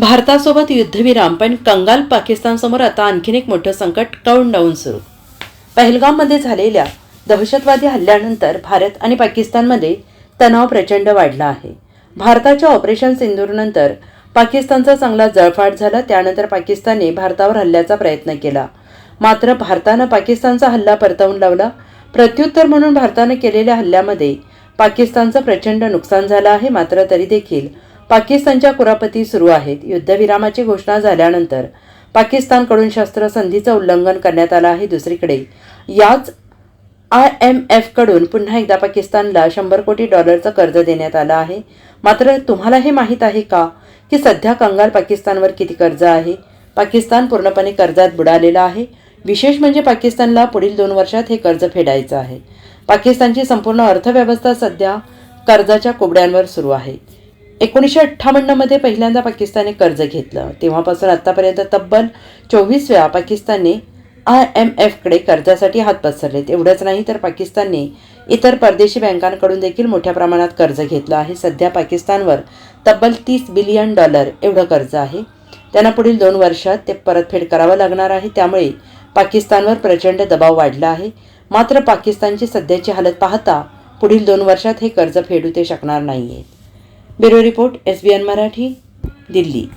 भारतासोबत युद्धविराम पण कंगाल पाकिस्तानसमोर आता आणखीन एक मोठं संकट कळून डाऊन सुरू. पहलगाममध्ये झालेल्या दहशतवादी हल्ल्यानंतर भारत आणि पाकिस्तानमध्ये तणाव प्रचंड वाढला आहे. भारताच्या ऑपरेशन सिंदूरनंतर पाकिस्तानचा चांगला जळफाट झाला त्यानंतर पाकिस्तानने भारतावर हल्ल्याचा प्रयत्न केला. मात्र भारतानं पाकिस्तानचा हल्ला परतवून लावला. प्रत्युत्तर म्हणून भारतानं केलेल्या हल्ल्यामध्ये पाकिस्तानचं प्रचंड नुकसान झालं आहे मात्र तरी देखील पाकिस्तानच्या कुरापती सुरू आहेत. युद्धविरामाची घोषणा झाल्यानंतर पाकिस्तानकडून शस्त्रसंधीचं उल्लंघन करण्यात आलं आहे दुसरीकडे. याच आय एम एफकडून पुन्हा एकदा पाकिस्तानला शंभर कोटी डॉलरचं कर्ज देण्यात आलं आहे. मात्र तुम्हाला हे माहीत आहे का की सध्या कंगाल पाकिस्तानवर किती कर्ज आहे? पाकिस्तान पूर्णपणे कर्जात बुडालेला आहे. विशेष म्हणजे पाकिस्तानला पुढील दोन वर्षात हे कर्ज फेडायचं आहे. पाकिस्तानची संपूर्ण अर्थव्यवस्था सध्या कर्जाच्या कोबड्यांवर सुरू आहे. एकोणीसशे अठ्ठावन्नमध्ये पहिल्यांदा पाकिस्तानने कर्ज घेतलं. तेव्हापासून आत्तापर्यंत तब्बल चोवीस वेळा पाकिस्तानने आय एम एफकडे कर्जासाठी हात पसरलेत एवढंच नाही तर पाकिस्तानने इतर परदेशी बँकांकडून देखील मोठ्या प्रमाणात कर्ज घेतलं आहे. सध्या पाकिस्तानवर तब्बल तीस बिलियन डॉलर एवढं कर्ज आहे. त्यांना पुढील दोन वर्षात ते परतफेड करावं लागणार आहे. त्यामुळे पाकिस्तानवर प्रचंड दबाव वाढला आहे. मात्र पाकिस्तानची सध्याची हालत पाहता पुढील दोन वर्षात हे कर्ज फेडू ते शकणार नाही आहेत bureau report S B N Marathi Delhi.